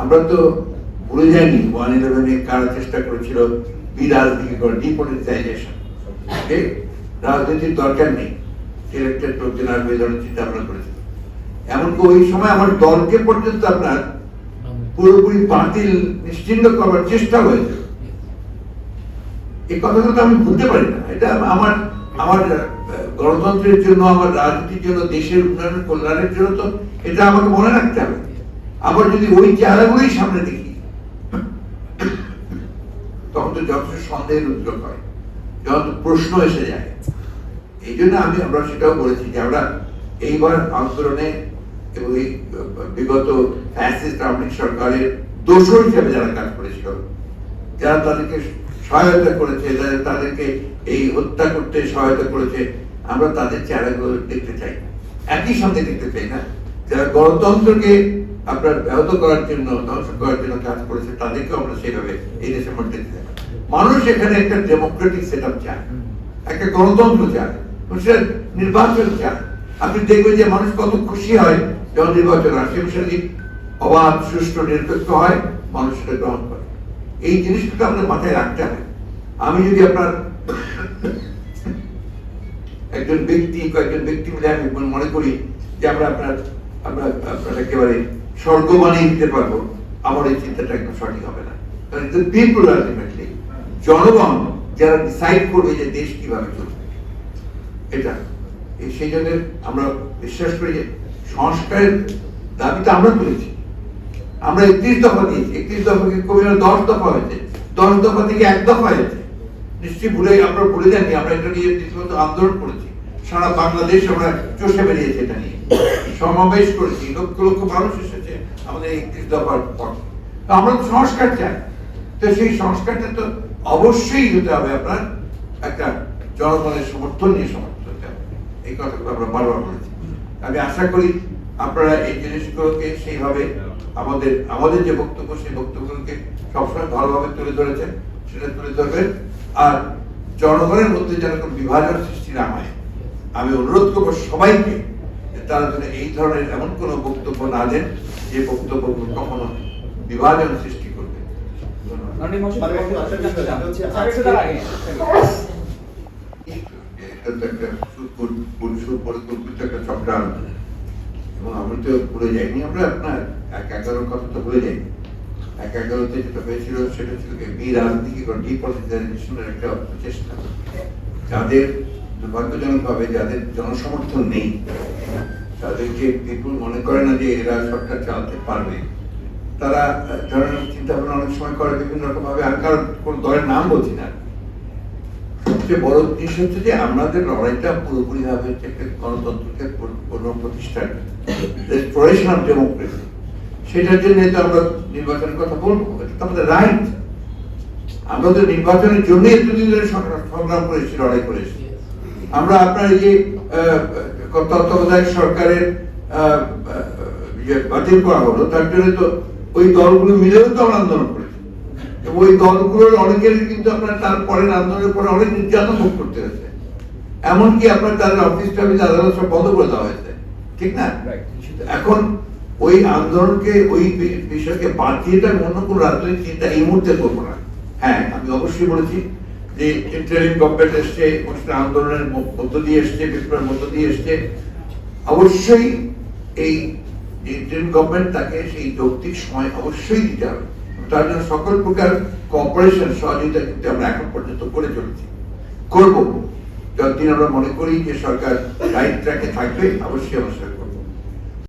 আমরা তো ভুলে যাইনি, ওয়ান ইলেভেনে কারা চেষ্টা করেছিল বিরাজনীতি করে ডিপলিটিসাইজেশন রাজনীতির দরকার নেই চিন্তা ভাবনা করেছিল এমনকি ওই সময় আমার দলকে পর্যন্ত আপনার পুরোপুরি বাতিল চেষ্টা হয়েছিল এই তো আমি ভুলতে পারি না। এটা আমার আমার গণতন্ত্রের জন্য, আমার রাজনীতির জন্য, দেশের উন্নয়ন কল্যাণের জন্য তো এটা আমাকে মনে রাখতে হবে। আবার যদি ওই চেহারাগুলোই সামনে দেখি, তখন তো যথেষ্ট সন্দেহের উদ্যোগ হয় যখন তো প্রশ্ন এসে যায় এই জন্য আমি, আমরা সেটাও বলেছি যে আমরা এইবার আন্দোলনে এবং এই, বিগত ফ্যাসিস্ট আওয়ামী সরকারের দোষর হিসেবে যারা কাজ করেছিল, যারা তাদেরকে সহায়তা করেছে, যারা তাদেরকে এই হত্যা করতে সহায়তা করেছে, আমরা তাদের চেহারাগুলো দেখতে চাই। একই সঙ্গে দেখতে চাই না, যারা গণতন্ত্রকে আপনার ব্যাহত করার জন্য, ধ্বংস করার জন্য কাজ করেছে, তাদেরকেও আমরা সেভাবে এই দেশের মধ্যে মানুষ এখানে একটা ডেমোক্রেটিক সেট আপ চায়, একটা গণতন্ত্র চায়, মানুষের নির্বাচন চায়। আপনি দেখবেন যে মানুষ কত খুশি হয় যখন নির্বাচন আসে সেটা অবাধ, সুষ্ঠু, নিরপেক্ষ হয়, মানুষ সেটা গ্রহণ করে। এই জিনিসটা আমাদের মাথায় রাখতে হবে। আমি যদি আপনার একজন ব্যক্তি, কয়েকজন ব্যক্তি মিলে আমি মনে করি যে আমরা আপনার আমরা একেবারে স্বর্গ বানিয়ে দিতে পারব। আমার এই চিন্তাটা একদম সঠিক হবে না। পিপুল আলটিমেটলি জনগণ যারা ডিসাইড করবে যে দেশ কীভাবে চলবে। এটা। সেই জন্য আমরা বিশ্বাস করি যে সংস্কারের দাবিটা আমরা তুলেছি। আমরা একত্রিশ দফা দিয়েছি। একত্রিশ দফা থেকে কবিরা দশ দফা হয়েছে? দশ দফা থেকে এক দফা হয়েছে। নিশ্চয়ই ভুলে আমরা ভুলে যাননি। আমরা এটা নিয়ে আন্দোলন করেছি। সারা বাংলাদেশ আমরা চষে বেরিয়েছি এটা নিয়ে। সমাবেশ করেছি, লক্ষ লক্ষ মানুষ এসেছে আমাদের একত্রিশ দফার পর। আমরা সংস্কার চাই। তো সেই সংস্কারটা তো অবশ্যই হতে হবে আপনার, একটা জনগণের সমর্থন নিয়ে সমর্থন হতে হবে। এই কথাগুলো আমরা বারবার বলেছি। আমি আশা করি আপনারা এই জিনিসগুলোকে সেইভাবে আমাদের আমাদের যে বক্তব্য, সেই বক্তব্যগুলোকে সবসময় ভালোভাবে তুলে ধরেছেন, সেটা তুলে ধরবেন। আর জনগণের মধ্যে যেন কোনো বিভাজন সৃষ্টি না হয় আমি অনুরোধ করব সবাইকে তারা যেন এই ধরনের এমন কোনো বক্তব্য না দেন যে বক্তব্য কখনো বিভাজন সৃষ্টি করবে। ধন্যবাদ। মাননীয় মহাশয়, মানে। এটা তো এবং আমি ভুলে যাইনি আমরা আপনার এক এগারোর কথা তো ভুলে যাইনি। এক এগারোতে যেটা হয়েছিল সেটা ছিল একটা যাদের দুর্ভাগ্যজনক ভাবে যাদের জনসমর্থন নেই তাদেরকে পিপুল মনে করে না যে এরা সরকার চালাতে পারবে। তারা আহ, ধরনের চিন্তা ভাবনা অনেক সময় করে বিভিন্ন রকম ভাবে আমি কারণ কোন দলের নাম বলছি না। সবচেয়ে বড় জিনিস হচ্ছে যে আমাদের লড়াইটা পুরোপুরি ভাবে হচ্ছে একটা গণতন্ত্রকে পুনঃপ্রতিষ্ঠার রেস্টোরেশন অফ ডেমোক্রেসি। সেটার জন্য তো আমরা নির্বাচনের কথা বলব। এটা আমাদের রাইট। আমরা তো নির্বাচনের জন্য এতদিন ধরে সংগ্রাম করেছি লড়াই করেছি। আমরা আপনার যে তত্ত্বাবধায়ক সরকারের আহ, বাতিল করা হলো তার জন্য তো ওই দলগুলো মিলেও তো আমরা আন্দোলন করেছি। এবং ওই দলগুলোর অনেকের কিন্তু আপনার তার পরের আন্দোলনের পরে অনেক নির্যাতন ভোগ করতে হয়েছে। এমনকি আপনার তাদের অফিস টফিস আদালত সব বন্ধ করে দেওয়া হয়েছে। ঠিক না? এখন ওই আন্দোলনকে ওই বিষয়কে বাদ দিয়ে অন্য কোনো রাজনৈতিক চিন্তা এই মুহূর্তে করব না। হ্যাঁ আমি অবশ্যই বলেছি যে ইন্টারিম গভর্নমেন্ট এসছে এবং আন্দোলনের মধ্য দিয়ে এসছে, বিপ্লবের মধ্য দিয়ে এসছে, অবশ্যই এই ইন্টারিম গভর্নমেন্ট তাকে সেই যৌক্তিক সময় অবশ্যই দিতে হবে। তার জন্য সকল প্রকার কোঅপারেশন সহযোগিতা কিন্তু আমরা এখন পর্যন্ত করে চলেছি। করব। যতদিন আমরা মনে করি যে সরকার রাইট ট্র্যাকে থাকবে, অবশ্যই করব।